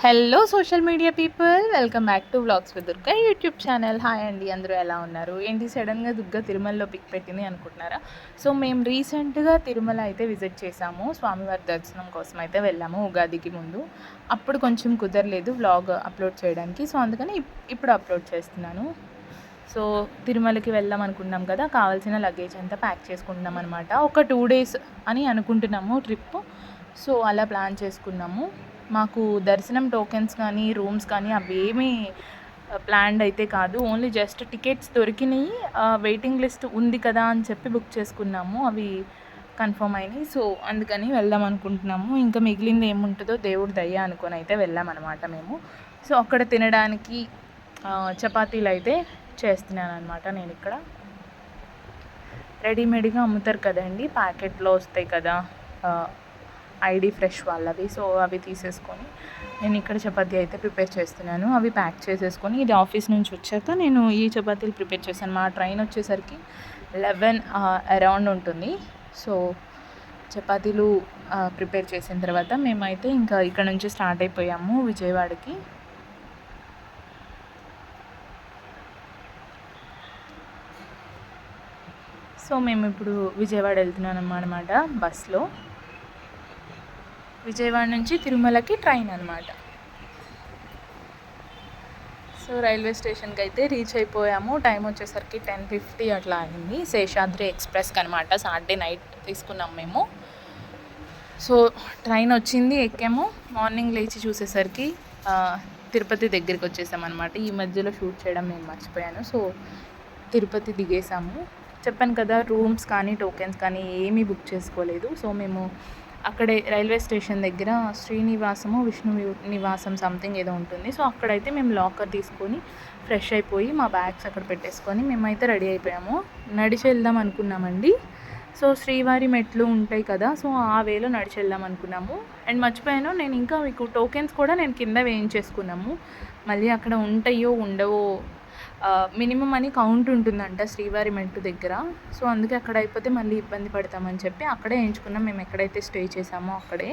Hello social media people welcome back to vlogs with Durga YouTube channel hi అండి అందరూ ఎలా ఉన్నారు? ఏంటి సడన్గా దుర్గా తిరుమలలో పిక్ పెట్టింది అనుకుంటున్నారా? సో మేము రీసెంట్గా తిరుమల అయితే విజిట్ చేసాము స్వామివారి దర్శనం కోసం అయితే వెళ్ళాము ఉగాదికి ముందు. అప్పుడు కొంచెం కుదరలేదు వ్లాగ్ అప్లోడ్ చేయడానికి. సో అందుకని ఇప్పుడు అప్లోడ్ చేస్తున్నాను. సో తిరుమలకి వెళ్దాం అనుకున్నాం కదా. కావాల్సిన లగేజ్ అంతా ప్యాక్ చేసుకుంటున్నాం అనమాట ఒక టూ డేస్ అని అనుకుంటున్నాము ట్రిప్ సో అలా ప్లాన్ చేసుకున్నాము. మాకు దర్శనం టోకెన్స్ కానీ రూమ్స్ కానీ అవేమీ ప్లాన్డ్ అయితే కాదు. ఓన్లీ జస్ట్ టికెట్స్ దొరికినాయి. వెయిటింగ్ లిస్ట్ ఉంది కదా అని చెప్పి బుక్ చేసుకున్నాము. అవి కన్ఫర్మ్ అయినాయి. సో అందుకని వెళ్దాం అనుకుంటున్నాము. ఇంకా మిగిలింది ఏముంటుందో దేవుడు దయ అనుకొని అయితే వెళ్ళామన్నమాట మేము. సో అక్కడ తినడానికి చపాతీలు అయితే చేస్తున్నాను అనమాట నేను ఇక్కడ. రెడీమేడ్గా అమ్ముతారు కదండి. ప్యాకెట్లో వస్తాయి కదా. ఐడి ఫ్రెష్ వాళ్ళవి. సో అవి తీసేసుకొని నేను ఇక్కడ చపాతీ అయితే ప్రిపేర్ చేస్తున్నాను. అవి ప్యాక్ చేసేసుకొని ఇది ఆఫీస్ నుంచి వచ్చాక నేను ఈ చపాతీలు ప్రిపేర్ చేశాను. మా ట్రైన్ వచ్చేసరికి లెవెన్ అరౌండ్ ఉంటుంది. సో చపాతీలు ప్రిపేర్ చేసిన తర్వాత మేమైతే ఇంకా ఇక్కడ నుంచి స్టార్ట్ అయిపోయాము విజయవాడకి. సో మేము ఇప్పుడు విజయవాడ వెళ్తున్నాం అన్నమాట బస్లో విజయవాడ నుంచి తిరుమలకి ట్రైన్ అనమాట సో రైల్వే స్టేషన్కి అయితే రీచ్ అయిపోయాము. టైం వచ్చేసరికి టెన్ ఫిఫ్టీ అట్లా అయింది. శేషాద్రి ఎక్స్ప్రెస్కి అనమాట సాటర్డే నైట్ తీసుకున్నాం మేము. సో ట్రైన్ వచ్చింది ఎక్కాము. మార్నింగ్ లేచి చూసేసరికి తిరుపతి దగ్గరికి వచ్చేసామన్నమాట ఈ మధ్యలో షూట్ చేయడం నేను మర్చిపోయాను. సో తిరుపతి దిగేసాము. చెప్పాను కదా రూమ్స్ కానీ టోకెన్స్ కానీ ఏమీ బుక్ చేసుకోలేదు. సో మేము అక్కడే రైల్వే స్టేషన్ దగ్గర శ్రీనివాసము విష్ణు నివాసం సంథింగ్ ఏదో ఉంటుంది. సో అక్కడైతే మేము లాకర్ తీసుకొని ఫ్రెష్ అయిపోయి మా బ్యాగ్స్ అక్కడ పెట్టేసుకొని మేమైతే రెడీ అయిపోయాము. నడిచి వెళ్దాం అనుకున్నామండి. సో శ్రీవారి మెట్లు ఉంటాయి కదా సో ఆ వేలో నడిచి వెళ్దాం అనుకున్నాము. అండ్ మర్చిపోయాను నేను ఇంకా మీకు టోకెన్స్ కూడా నేను కింద వేయించేసుకున్నాము. మళ్ళీ అక్కడ ఉంటాయో ఉండవో మినిమం అని కౌంట్ ఉంటుందంట శ్రీవారి మెట్టు దగ్గర. సో అందుకే అక్కడ అయిపోతే మళ్ళీ ఇబ్బంది పడతామని చెప్పి అక్కడే వేయించుకున్నాం మేము ఎక్కడైతే స్టే చేసామో అక్కడే.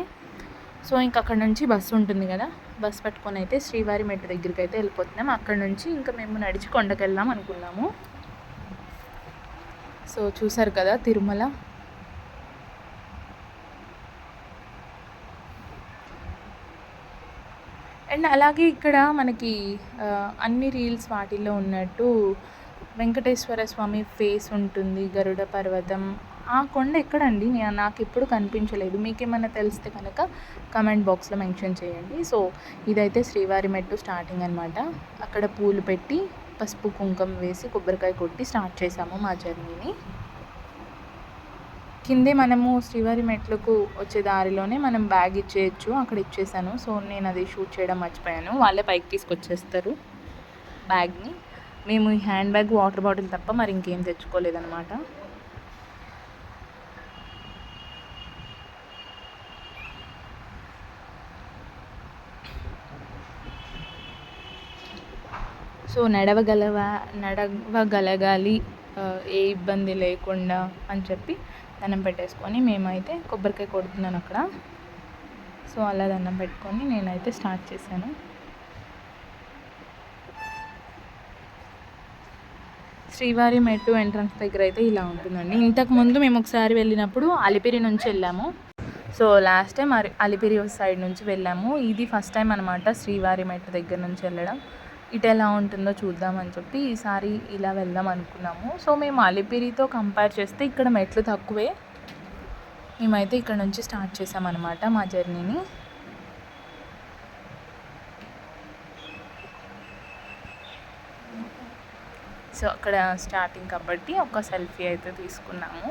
సో ఇంక అక్కడ నుంచి బస్సు ఉంటుంది కదా బస్ పట్టుకొని అయితే శ్రీవారి మెట్టు దగ్గరికి అయితే వెళ్ళిపోతున్నాం. అక్కడ నుంచి ఇంకా మేము నడిచి కొండకెళ్దాం అనుకున్నాము. సో చూసారు కదా తిరుమల? అండ్ అలాగే ఇక్కడ మనకి అన్ని రీల్స్ వాటిల్లో ఉన్నట్టు వెంకటేశ్వర స్వామి ఫేస్ ఉంటుంది గరుడ పర్వతం. ఆ కొండ ఎక్కడండి? నేను నాకు ఎప్పుడు కనిపించలేదు. మీకేమైనా తెలిస్తే కనుక కమెంట్ బాక్స్లో మెన్షన్ చేయండి. సో ఇదైతే శ్రీవారి మెట్టు స్టార్టింగ్ అనమాట అక్కడ పూలు పెట్టి పసుపు కుంకుమ వేసి కొబ్బరికాయ కొట్టి స్టార్ట్ చేసాము మా జర్నీని. కిందే మనము శ్రీవారి మెట్లకు వచ్చే దారిలోనే మనం బ్యాగ్ ఇచ్చేయచ్చు అక్కడ ఇచ్చేసాను. సో నేను అది షూట్ చేయడం మర్చిపోయాను. వాళ్ళే పైకి తీసుకొచ్చేస్తారు బ్యాగ్ని. మేము ఈ హ్యాండ్ బ్యాగ్ వాటర్ బాటిల్ తప్ప మరి ఇంకేం తెచ్చుకోలేదన్నమాట. సో నడవగలవా నడవగలగాలి ఏ ఇబ్బంది లేకుండా అని చెప్పి దండం పెట్టేసుకొని మేమైతే కొబ్బరికాయ కొడుతున్నాను అక్కడ. సో అలా దండం పెట్టుకొని నేనైతే స్టార్ట్ చేశాను. శ్రీవారి మెట్టు ఎంట్రన్స్ దగ్గర అయితే ఇలా ఉంటుందండి. ఇంతకు ముందు మేము ఒకసారి వెళ్ళినప్పుడు అలిపిరి నుంచి వెళ్ళాము. So last time Alipiri side నుంచి వెళ్ళాము. ఇది ఫస్ట్ టైం అనమాట శ్రీవారి మెట్టు దగ్గర నుంచి వెళ్ళడం. ఇటు ఎలా ఉంటుందో చూద్దామని చెప్పి ఈసారి ఇలా వెళ్దాం అనుకున్నాము. సో మేము అలిపిరితో కంపేర్ చేస్తే ఇక్కడ మెట్లు తక్కువే. మేమైతే ఇక్కడ నుంచి స్టార్ట్ చేసామన్నమాట మా జర్నీని సో అక్కడ స్టార్టింగ్ కాబట్టి ఒక సెల్ఫీ అయితే తీసుకున్నాము.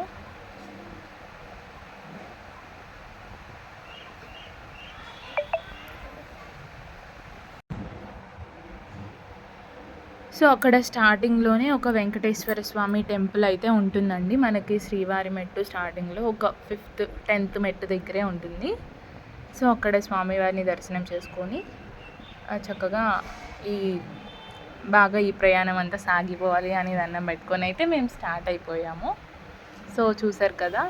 సో అక్కడ స్టార్టింగ్లోనే ఒక వెంకటేశ్వర స్వామి టెంపుల్ అయితే ఉంటుందండి. మనకి శ్రీవారి మెట్టు స్టార్టింగ్లో ఒక ఫిఫ్త్ టెన్త్ మెట్టు దగ్గరే ఉంటుంది. సో అక్కడ స్వామివారిని దర్శనం చేసుకొని చక్కగా ఈ బాగా ఈ ప్రయాణం అంతా సాగిపోవాలి అని దండం పెట్టుకొని అయితే మేము స్టార్ట్ అయిపోయాము. సో చూసారు కదా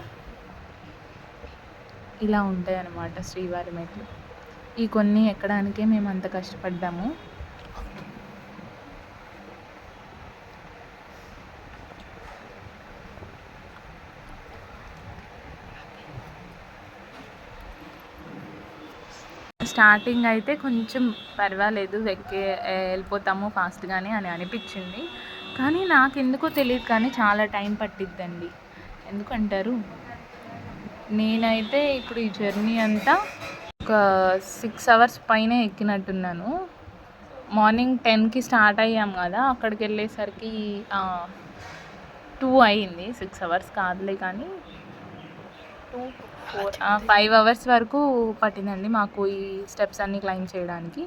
ఇలా ఉంటాయి అన్నమాట శ్రీవారి మెట్లు. ఈ కొన్ని ఎక్కడానికే మేము అంత కష్టపడ్డాము. స్టార్టింగ్ అయితే కొంచెం పర్వాలేదు ఎక్కే వెళ్ళిపోతాము ఫాస్ట్గానే అని అనిపించింది. కానీ నాకు ఎందుకో తెలియదు కానీ చాలా టైం పట్టిద్దండి. ఎందుకంటారు? నేనైతే ఇప్పుడు ఈ జర్నీ అంతా ఒక సిక్స్ అవర్స్ పైనే ఎక్కినట్టున్నాను. మార్నింగ్ టెన్కి స్టార్ట్ అయ్యాం కదా అక్కడికి వెళ్ళేసరికి టూ అయింది సిక్స్ అవర్స్ కాదులే కానీ టూ ఫోర్ ఫైవ్ అవర్స్ వరకు పట్టిందండి మాకు ఈ స్టెప్స్ అన్నీ క్లైమ్ చేయడానికి.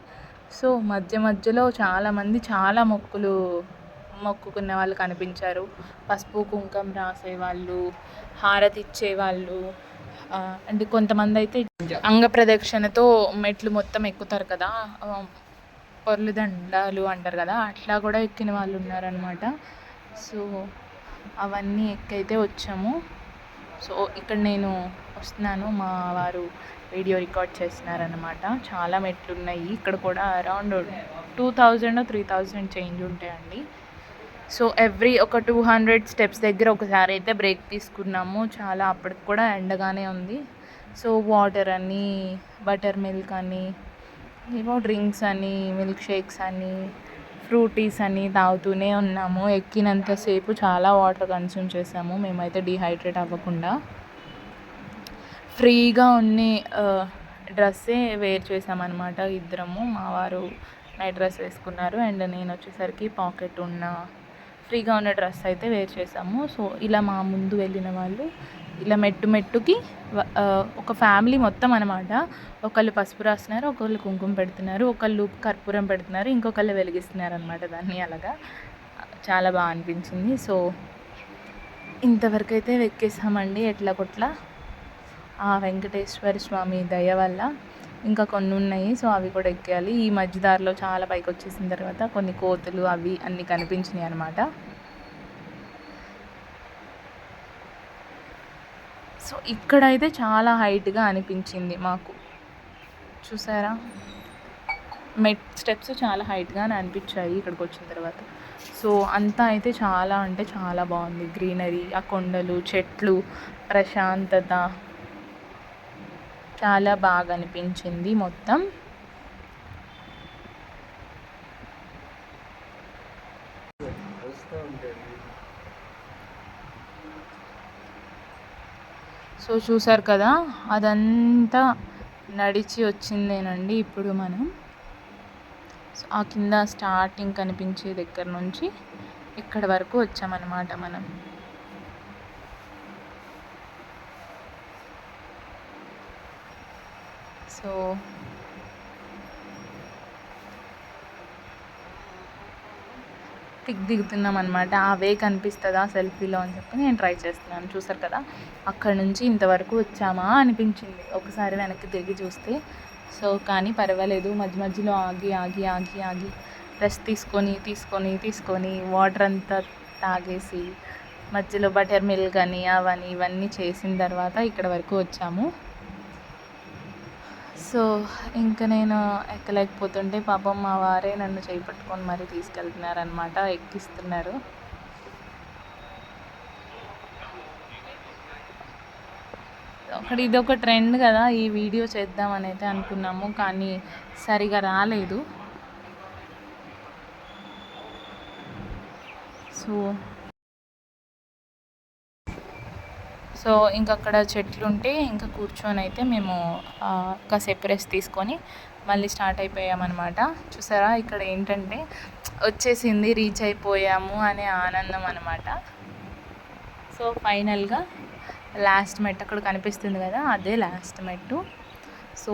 సో మధ్య మధ్యలో చాలామంది చాలా మొక్కులు మొక్కుకున్న వాళ్ళు కనిపించారు. పసుపు కుంకం రాసేవాళ్ళు హారతి ఇచ్చేవాళ్ళు అంటే కొంతమంది అయితే అంగ ప్రదక్షిణతో మెట్లు మొత్తం ఎక్కుతారు కదా పొర్లు దండాలు అంటారు కదా అట్లా కూడా ఎక్కిన వాళ్ళు ఉన్నారనమాట సో అవన్నీ ఎక్కైతే వచ్చాము సో ఇక్కడ నేను వస్తున్నాను. మా వారు వీడియో రికార్డ్ చేస్తున్నారనమాట చాలా మెట్లు ఉన్నాయి ఇక్కడ కూడా around two thousand three thousand change ఉంటాయండి. సో ఎవ్రీ ఒక టూ హండ్రెడ్ స్టెప్స్ దగ్గర ఒకసారి అయితే బ్రేక్ తీసుకున్నాము. చాలా అప్పటికి కూడా ఎండగానే ఉంది. సో వాటర్ అని బటర్ మిల్క్ అని ఏవో డ్రింక్స్ అని మిల్క్ షేక్స్ అని ఫ్రూటీస్ అని తాగుతూనే ఉన్నాము. ఎక్కినంతసేపు చాలా వాటర్ కన్స్యూమ్ చేసాము. మేమైతే డిహైడ్రేట్ అవ్వకుండా ఫ్రీగా ఉన్ని డ్రెస్సే వేర్ చేసామన్నమాట ఇద్దరము. మా వారు నైట్ డ్రెస్ వేసుకున్నారు. అండ్ నేను వచ్చేసరికి పాకెట్ ఉన్న ఫ్రీగా ఉన్న డ్రెస్ అయితే వేర్ చేసాము. సో ఇలా మా ముందు వెళ్ళిన వాళ్ళు ఇలా మెట్టు మెట్టుకి ఒక ఫ్యామిలీ మొత్తం అనమాట ఒకళ్ళు పసుపు రాస్తున్నారు ఒకళ్ళు కుంకుమ పెడుతున్నారు ఒకళ్ళు కర్పూరం పెడుతున్నారు ఇంకొకళ్ళు వెలిగిస్తున్నారు అనమాట దాన్ని అలాగా. చాలా బాగా అనిపించింది. సో ఇంతవరకు అయితే ఎక్కేసామండి ఎట్లా కొట్లా ఆ వెంకటేశ్వర స్వామి దయ వల్ల ఇంకా కొన్ని ఉన్నాయి సో అవి కూడా ఎక్కాలి ఈ మధ్యదారిలో చాలా పైకి వచ్చేసిన తర్వాత కొన్ని కోతులు అవి అన్నీ కనిపించినాయి అనమాట సో ఇక్కడైతే చాలా హైట్గా అనిపించింది మాకు. చూసారా? మెట్ స్టెప్స్ చాలా హైట్గా అనిపించాయి ఇక్కడికి వచ్చిన తర్వాత. సో అంతా అయితే చాలా అంటే చాలా బాగుంది. గ్రీనరీ ఆ కొండలు చెట్లు ప్రశాంతత. చాలా బాగా అనిపించింది మొత్తం. సో చూసారు కదా అదంతా నడిచి వచ్చిందేనండి ఇప్పుడు మనం. ఆ కింద స్టార్టింగ్ కనిపించే దగ్గర నుంచి ఇక్కడ వరకు వచ్చామన్నమాట మనం. సో పిక్ దిగుతున్నాం అనమాట ఆ వే కనిపిస్తుందా సెల్ఫీలో అని చెప్పి నేను ట్రై చేస్తున్నాను. చూసారు కదా? అక్కడ నుంచి ఇంతవరకు వచ్చామా అనిపించింది. ఒకసారి వెనక్కి తిరిగి చూస్తే. సో కానీ పర్వాలేదు. మధ్య మధ్యలో ఆగి ఆగి ఆగి ఆగి రెస్ట్ తీసుకొని తీసుకొని తీసుకొని వాటర్ అంతా తాగేసి మధ్యలో బటర్ మిల్క్ అని అవని ఇవన్నీ చేసిన తర్వాత ఇక్కడ వరకు వచ్చాము. సో ఇంకా నేను ఎక్కలేకపోతుంటే పాపం మా వారే నన్ను చేపట్టుకొని మరీ తీసుకెళ్తున్నారనమాట ఎక్కిస్తున్నారు. అక్కడ ఇది ఒక ట్రెండ్ కదా ఈ వీడియో చేద్దామని అయితే అనుకున్నాము కానీ సరిగా రాలేదు. సో సో ఇంకక్కడ చెట్లు ఉంటే ఇంకా కూర్చొని అయితే మేము కాసేపు రెస్ట్ తీసుకొని మళ్ళీ స్టార్ట్ అయిపోయామన్నమాట. చూసారా ఇక్కడ ఏంటంటే వచ్చేసింది రీచ్ అయిపోయాము అనే ఆనందం అనమాట సో ఫైనల్గా లాస్ట్ మెట్ అక్కడ కనిపిస్తుంది కదా అదే లాస్ట్ మెట్టు. సో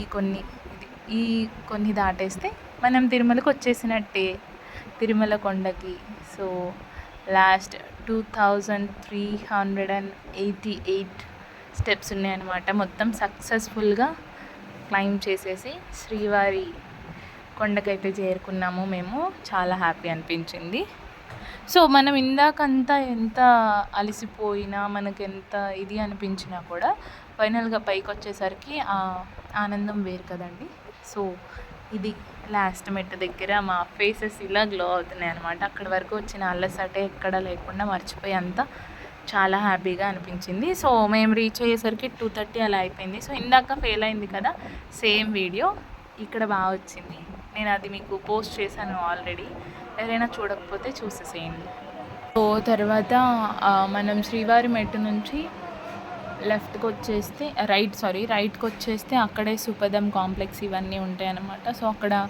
ఈ కొన్ని ఈ కొన్ని దాటేస్తే మనం తిరుమలకు వచ్చేసినట్టే తిరుమల కొండకి. So last two thousand three hundred and eighty eight steps ఉన్నాయన్నమాట. మొత్తం సక్సెస్ఫుల్గా క్లైమ్ చేసేసి శ్రీవారి కొండకైతే చేరుకున్నాము మేము. చాలా హ్యాపీ అనిపించింది. సో మనం ఇందాకంతా ఎంత అలసిపోయినా మనకి ఎంత ఇది అనిపించినా కూడా ఫైనల్గా పైకి వచ్చేసరికి ఆనందం వేరు కదండి. సో ఇది లాస్ట్ మెట్టు దగ్గర మా ఫేసెస్ ఇలా గ్లో అవుతున్నాయి అనమాట అక్కడి వరకు వచ్చిన అల్లసటే ఎక్కడ లేకుండా మర్చిపోయి అంతా చాలా హ్యాపీగా అనిపించింది. సో మేము రీచ్ అయ్యేసరికి టూ థర్టీ అలా అయిపోయింది. సో ఇందాక ఫెయిల్ అయింది కదా సేమ్ వీడియో ఇక్కడ బాగా వచ్చింది. నేను అది మీకు పోస్ట్ చేశాను ఆల్రెడీ ఎవరైనా చూడకపోతే చూసేసేయండి. సో తర్వాత మనం శ్రీవారి మెట్టు నుంచి లెఫ్ట్కి వచ్చేస్తే రైట్ సారీ రైట్కి వచ్చేస్తే అక్కడే సుపదం కాంప్లెక్స్ ఇవన్నీ ఉంటాయన్నమాట. సో అక్కడ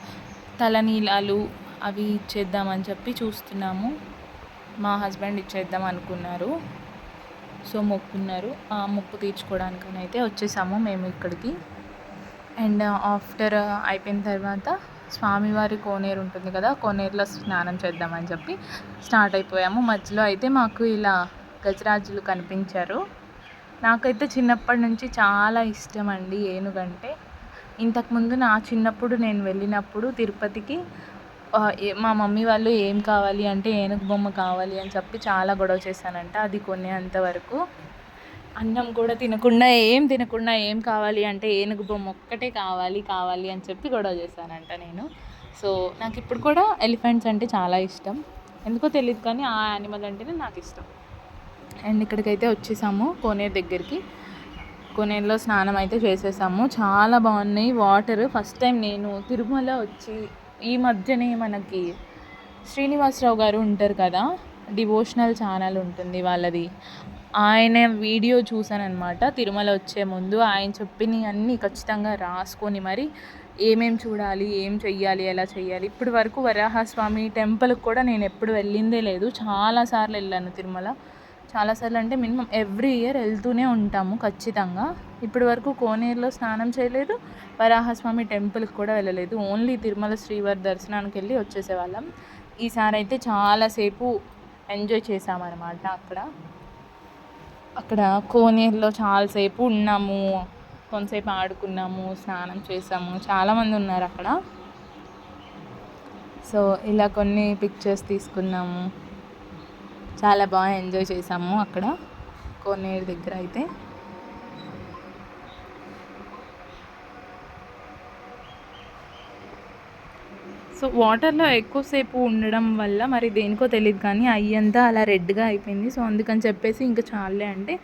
తలనీలాలు అవి ఇచ్చేద్దామని చెప్పి చూస్తున్నాము. మా హస్బెండ్ ఇచ్చేద్దాం అనుకున్నారు. సో మొక్కున్నారు. ఆ మొక్కు తీర్చుకోవడానికని అయితే వచ్చేసాము మేము ఇక్కడికి. అండ్ ఆఫ్టర్ అయిపోయిన తర్వాత స్వామివారి కోనేరు ఉంటుంది కదా కోనేరులో స్నానం చేద్దామని చెప్పి స్టార్ట్ అయిపోయాము. మధ్యలో అయితే మాకు ఇలా గజరాజులు కనిపించారు. నాకైతే చిన్నప్పటి నుంచి చాలా ఇష్టం అండి ఏనుగంటే ఇంతకుముందు నా చిన్నప్పుడు నేను వెళ్ళినప్పుడు తిరుపతికి మా మమ్మీ వాళ్ళు ఏం కావాలి అంటే ఏనుగు బొమ్మ కావాలి అని చెప్పి చాలా గొడవ చేశానంట. అది కొనేంత వరకు అన్నం కూడా తినకుండా ఏం తినకుండా ఏం కావాలి అంటే ఏనుగు బొమ్మ ఒక్కటే కావాలి కావాలి అని చెప్పి గొడవ చేశానంట నేను. సో నాకు ఇప్పుడు కూడా ఎలిఫెంట్స్ అంటే చాలా ఇష్టం. ఎందుకో తెలియదు కానీ ఆ యానిమల్ అంటేనే నాకు ఇష్టం. అండ్ ఇక్కడికైతే వచ్చేసాము కోనేరు దగ్గరికి. కోనేరులో స్నానం అయితే చేసేసాము. చాలా బాగున్నాయి. వాటర్. ఫస్ట్ టైం నేను తిరుమల వచ్చి ఈ మధ్యనే మనకి శ్రీనివాసరావు గారు ఉంటారు కదా డివోషనల్ ఛానల్ ఉంటుంది వాళ్ళది. ఆయన వీడియో చూశానమాట తిరుమల వచ్చే ముందు ఆయన చెప్పినవి అన్నీ ఖచ్చితంగా రాసుకొని మరి ఏమేం చూడాలి ఏం చెయ్యాలి ఎలా చెయ్యాలి. ఇప్పటి వరకు వరాహస్వామి టెంపుల్కి కూడా నేను ఎప్పుడు వెళ్ళిందే లేదు. చాలాసార్లు వెళ్ళాను తిరుమల. చాలాసార్లు అంటే మినిమం ఎవ్రీ ఇయర్ వెళ్తూనే ఉంటాము ఖచ్చితంగా. ఇప్పటి వరకు కోనేరులో స్నానం చేయలేదు. వరాహస్వామి టెంపుల్కి కూడా వెళ్ళలేదు. ఓన్లీ తిరుమల శ్రీవారి దర్శనానికి వెళ్ళి వచ్చేసేవాళ్ళం. ఈసారి అయితే చాలాసేపు ఎంజాయ్ చేసామన్నమాట అక్కడ. అక్కడ కోనేరులో చాలాసేపు ఉన్నాము. కొంతసేపు ఆడుకున్నాము స్నానం చేసాము చాలామంది ఉన్నారు అక్కడ. సో ఇలా కొన్ని పిక్చర్స్ తీసుకున్నాము. చాలా బాగా ఎంజాయ్ చేసాము అక్కడ కోనేరు దగ్గర అయితే. సో వాటర్లో ఎక్కువసేపు ఉండడం వల్ల మరి దేనికో తెలియదు కానీ అయ్యంతా అలా రెడ్గా అయిపోయింది. సో అందుకని చెప్పేసి ఇంకా చాలే అంటే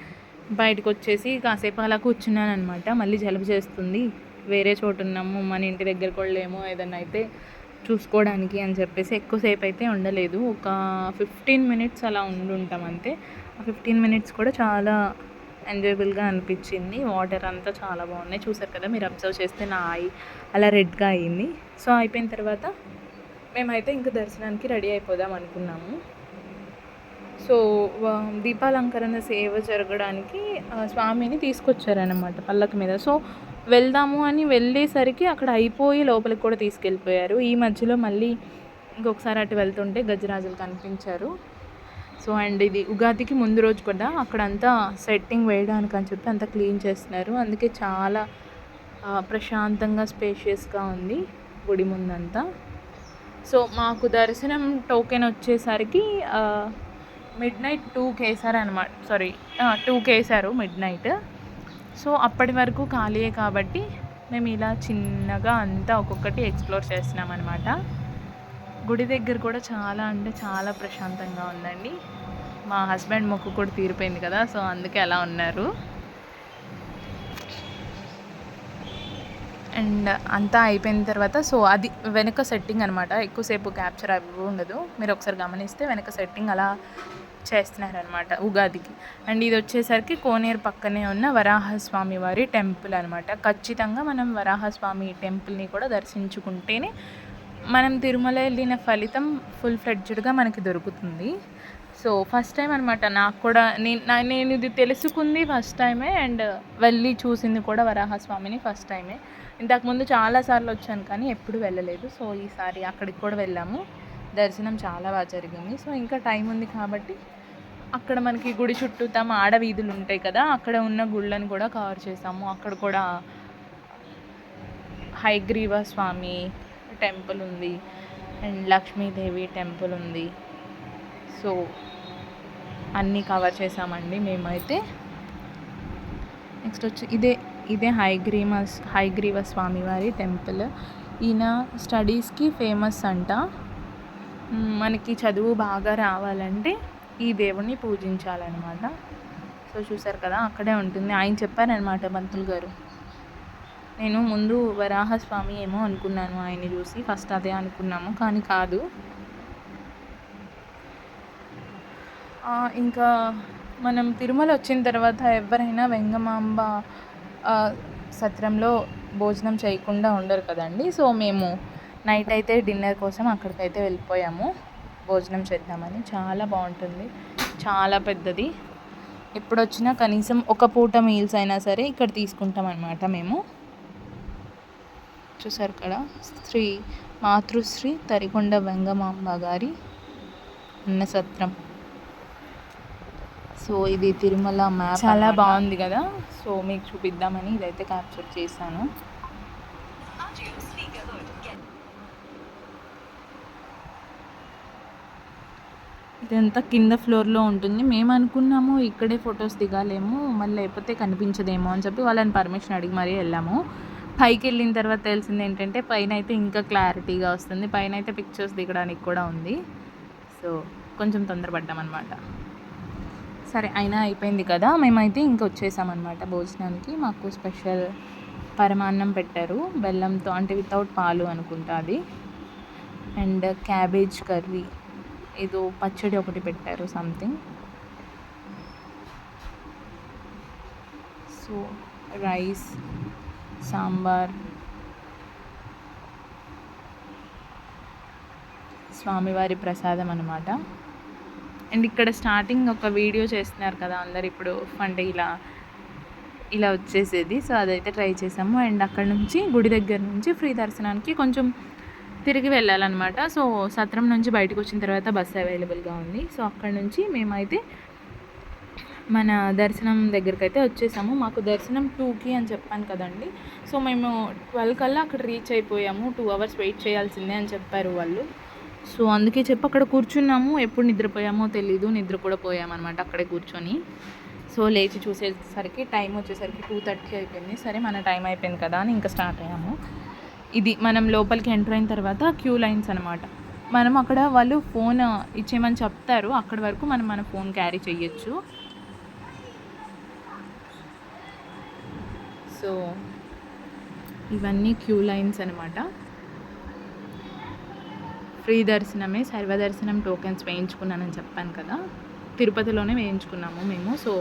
బయటకు వచ్చేసి కాసేపు అలా కూర్చున్నాను అనమాట మళ్ళీ జలుబు చేస్తుంది. వేరే చోటు ఉన్నాము మన ఇంటి దగ్గర కూడా లేము ఏదన్నా అయితే. చూసుకోవడానికి అని చెప్పేసి ఎక్కువసేపు అయితే ఉండలేదు. ఒక ఫిఫ్టీన్ మినిట్స్ అలా ఉండుంటాం అంతే. ఆ ఫిఫ్టీన్ మినిట్స్ కూడా చాలా ఎంజాయబుల్గా అనిపించింది. వాటర్ అంతా చాలా బాగున్నాయి. చూసారు కదా మీరు అబ్జర్వ్ చేస్తే నా ఐ అలా రెడ్గా అయింది. సో అయిపోయిన తర్వాత మేమైతే ఇంకా దర్శనానికి రెడీ అయిపోదాం అనుకున్నాము. సో వా- దీపాలంకరణ సేవ జరగడానికి స్వామిని తీసుకొచ్చారనమాట పల్లకి మీద. సో వెళ్దాము అని వెళ్ళేసరికి అక్కడ అయిపోయి లోపలికి కూడా తీసుకెళ్ళిపోయారు. ఈ మధ్యలో మళ్ళీ ఇంకొకసారి అటు వెళ్తుంటే గజరాజులు కనిపించారు. సో అండ్ ఇది ఉగాదికి ముందు రోజు కూడా అక్కడంతా సెట్టింగ్ వేయడానికి అని చెప్పి అంతా క్లీన్ చేస్తున్నారు. అందుకే చాలా ప్రశాంతంగా స్పేషియస్గా ఉంది గుడి ముందంతా. సో మాకు దర్శనం టోకెన్ వచ్చేసరికి మిడ్ నైట్ టూకి వేసారు అనమాట సారీ టూకి వేసారు మిడ్ నైట్ సో అప్పటి వరకు ఖాళీయే కాబట్టి మేము ఇలా చిన్నగా అంతా ఒక్కొక్కటి ఎక్స్ప్లోర్ చేస్తున్నాం అనమాట గుడి దగ్గర కూడా చాలా అంటే చాలా ప్రశాంతంగా ఉందండి. మా హస్బెండ్ మొక్కు కూడా తీరిపోయింది కదా సో అందుకే అలా ఉన్నారు. అండ్ అంతా అయిపోయిన తర్వాత సో అది వెనక సెట్టింగ్ అనమాట ఎక్కువసేపు క్యాప్చర్ అవి ఉండదు. మీరు ఒకసారి గమనిస్తే వెనక సెట్టింగ్ అలా చేస్తున్నారనమాట ఉగాదికి. అండ్ ఇది వచ్చేసరికి కోనేరు పక్కనే ఉన్న వరాహస్వామి వారి టెంపుల్ అనమాట. ఖచ్చితంగా మనం వరాహస్వామి టెంపుల్ని కూడా దర్శించుకుంటేనే మనం తిరుమల వెళ్ళిన ఫలితం ఫుల్ ఫ్లెడ్జ్డ్గా మనకి దొరుకుతుంది. సో ఫస్ట్ టైం అనమాట నాకు కూడా నేను నేను ఇది తెలుసుకుంది ఫస్ట్ టైమే అండ్ వెళ్ళి చూసింది కూడా వరాహస్వామిని ఫస్ట్ టైమే ఇంతకుముందు చాలాసార్లు వచ్చాను కానీ ఎప్పుడు వెళ్ళలేదు. సో ఈసారి అక్కడికి కూడా వెళ్ళాము. దర్శనం చాలా బాగా జరిగింది. సో ఇంకా టైం ఉంది కాబట్టి అక్కడ మనకి గుడి చుట్టూ తమ ఆడవీధులు ఉంటాయి కదా అక్కడ ఉన్న గుళ్ళని కూడా కవర్ చేసాము అక్కడ కూడా హైగ్రీవ స్వామి టెంపుల్ ఉంది అండ్ లక్ష్మీదేవి టెంపుల్ ఉంది. సో అన్నీ కవర్ చేసామండి మేమైతే. నెక్స్ట్ వచ్చి ఇదే ఇదే హైగ్రీమస్ హైగ్రీవ స్వామివారి టెంపుల్. ఈయన స్టడీస్కి ఫేమస్ అంట. మనకి చదువు బాగా రావాలంటే ఈ దేవుణ్ణి పూజించాలన్నమాట. సో చూసారు కదా అక్కడే ఉంటుంది. ఆయన చెప్పారనమాట పంతులు గారు. నేను ముందు వరాహస్వామి ఏమో అనుకున్నాను ఆయన్ని చూసి. ఫస్ట్ అదే అనుకున్నాము కానీ కాదు. ఇంకా మనం తిరుమల వచ్చిన తర్వాత ఎవరైనా వెంగమాంబ సత్రంలో భోజనం చేయకుండా ఉండరు కదండి. సో మేము నైట్ అయితే డిన్నర్ కోసం అక్కడికైతే వెళ్ళిపోయాము. భోజనం చేద్దామని. చాలా బాగుంటుంది. చాలా పెద్దది. ఎప్పుడు వచ్చినా కనీసం ఒక పూట మీల్స్ అయినా సరే ఇక్కడ తీసుకుంటాం అనమాట మేము. చూసారు కదా? శ్రీ మాతృశ్రీ తరికొండ వెంగమాంబ గారి అన్నసత్రం. సో ఇది తిరుమల మ్యాప్ చాలా బాగుంది కదా? సో మీకు చూపిద్దామని ఇదైతే క్యాప్చర్ చేశాను. ఇదంతా కింద ఫ్లోర్లో ఉంటుంది. మేము అనుకున్నాము ఇక్కడే ఫొటోస్ దిగాలేము మళ్ళీ లేకపోతే కనిపించదేమో అని చెప్పి వాళ్ళని పర్మిషన్ అడిగి మరీ వెళ్ళాము. పైకి వెళ్ళిన తర్వాత తెలిసింది ఏంటంటే పైన అయితే ఇంకా క్లారిటీగా వస్తుంది. పైన అయితే పిక్చర్స్ దిగడానికి కూడా ఉంది. సో కొంచెం తొందరపడ్డాం అనమాట సరే అయినా అయిపోయింది కదా. మేమైతే ఇంకా వచ్చేసామన్నమాట భోజనానికి. మాకు స్పెషల్ పరమాన్నం పెట్టారు. బెల్లంతో అంటే వితౌట్ పాలు అనుకుంటా అది. And cabbage curry. ఏదో పచ్చడి ఒకటి పెట్టారు సంథింగ్ సో రైస్ సాంబార్. స్వామివారి ప్రసాదం అనమాట అండ్ ఇక్కడ స్టార్టింగ్ ఒక వీడియో చేస్తున్నారు కదా అందరు ఇప్పుడు అంటే ఇలా ఇలా వచ్చేసేది. సో అదైతే ట్రై చేసాము. అండ్ అక్కడ నుంచి గుడి దగ్గర నుంచి ఫ్రీ దర్శనానికి కొంచెం తిరిగి వెళ్ళాలన్నమాట. సో సత్రం నుంచి బయటకు వచ్చిన తర్వాత బస్సు అవైలబుల్గా ఉంది. సో అక్కడ నుంచి మేమైతే మన దర్శనం దగ్గరికి అయితే వచ్చేసాము. మాకు దర్శనం టూకి అని చెప్పాను కదండి. సో మేము ట్వెల్వ్ కల్లా అక్కడ రీచ్ అయిపోయాము. టూ అవర్స్ వెయిట్ చేయాల్సిందే అని చెప్పారు వాళ్ళు. సో అందుకే చెప్పి అక్కడ కూర్చున్నాము. ఎప్పుడు నిద్రపోయామో తెలీదు. నిద్ర కూడా పోయామన్నమాట అక్కడే కూర్చొని. సో లేచి చూసేసరికి టైం వచ్చేసరికి టూ థర్టీ అయిపోయింది. సరే మన టైం అయిపోయింది కదా అని ఇంకా స్టార్ట్ అయ్యాము. ఇది మనం లోపలికి ఎంటర్ అయిన తర్వాత క్యూ లైన్స్ అనమాట మనం అక్కడ వాళ్ళు ఫోన్ ఇచ్చేయమని చెప్తారు. అక్కడి వరకు మనం మన ఫోన్ క్యారీ చేయొచ్చు. సో ఇవన్నీ క్యూ లైన్స్ అనమాట ఫ్రీ దర్శనమే సర్వదర్శనం టోకెన్స్ వేయించుకున్నానని చెప్పాను కదా. తిరుపతిలోనే వేయించుకున్నాము మేము. సో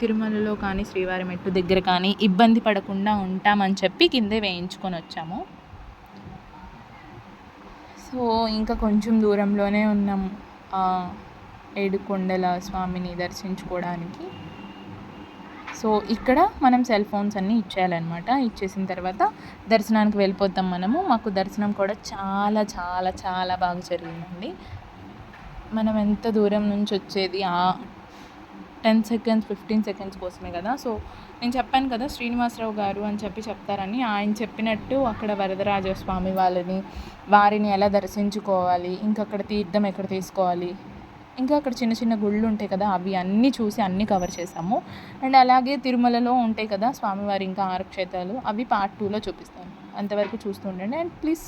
తిరుమలలో కానీ శ్రీవారి మెట్టు దగ్గర కానీ ఇబ్బంది పడకుండా ఉంటామని చెప్పి కిందే వేయించుకొని వచ్చాము. సో ఇంకా కొంచెం దూరంలోనే ఉన్నాం ఏడుకొండల స్వామిని దర్శించుకోవడానికి. సో ఇక్కడ మనం సెల్ ఫోన్స్ అన్నీ ఇచ్చేయాలన్నమాట. ఇచ్చేసిన తర్వాత దర్శనానికి వెళ్ళిపోతాం మనము. మాకు దర్శనం కూడా చాలా చాలా చాలా బాగా జరిగిందండి. మనం ఎంత దూరం నుంచి వచ్చేది ఆ టెన్ సెకండ్స్ ఫిఫ్టీన్ సెకండ్స్ కోసమే కదా. సో నేను చెప్పాను కదా శ్రీనివాసరావు గారు అని చెప్పి చెప్తారని. ఆయన చెప్పినట్టు అక్కడ వరదరాజ స్వామి వాళ్ళని వారిని ఎలా దర్శించుకోవాలి ఇంకా అక్కడ తీర్థం ఎక్కడ తీసుకోవాలి ఇంకా అక్కడ చిన్న చిన్న గుళ్ళు ఉంటాయి కదా అవి అన్నీ చూసి అన్నీ కవర్ చేసాము అండ్ అలాగే తిరుమలలో ఉంటాయి కదా స్వామివారి ఇంకా ఆరు క్షేత్రాలు అవి పార్ట్ టూలో చూపిస్తాను. అంతవరకు చూస్తూ ఉండండి. And please